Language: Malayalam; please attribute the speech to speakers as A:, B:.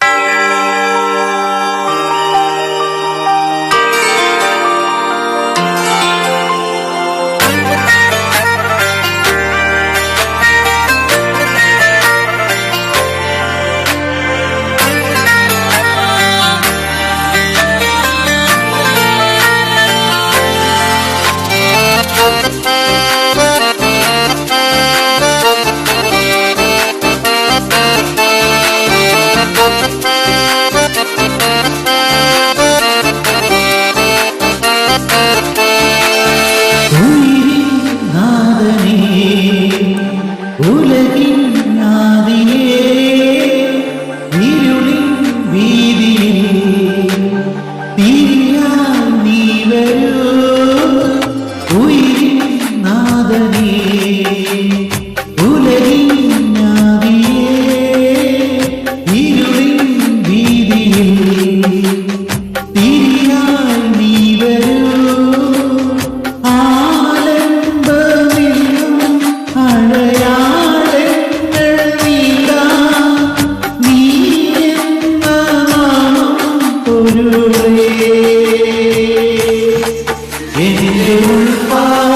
A: ഉലകിൻ തിരിയാൻ നീ വരൂ. ഉയിരിൻ നാദനേ ഉലകിൻ உள்பா